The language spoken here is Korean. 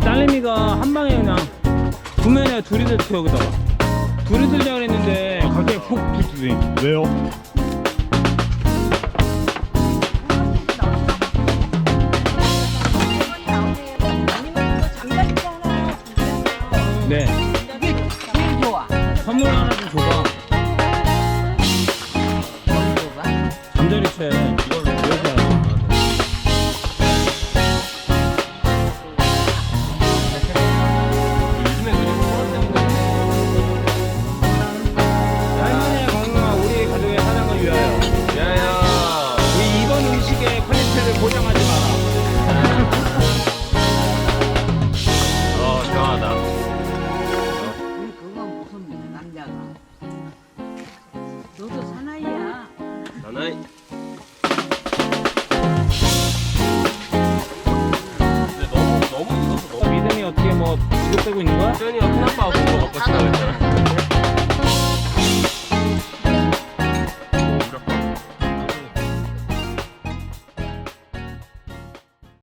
할머니가 한 방에 그냥 구매에 둘이 들켜 여기다가 둘이 들자 그랬는데 갑자기 푹 붙더니 왜요? 네 이게 제일 좋아. 선물 하나 좀 줘봐 나나이. 근데 너무 너무 익어서 너무 믿음이 어떻게 뭐 지급되고 있는 거야? 수현이가 큰아빠 보고 먹고 싶다고 했잖아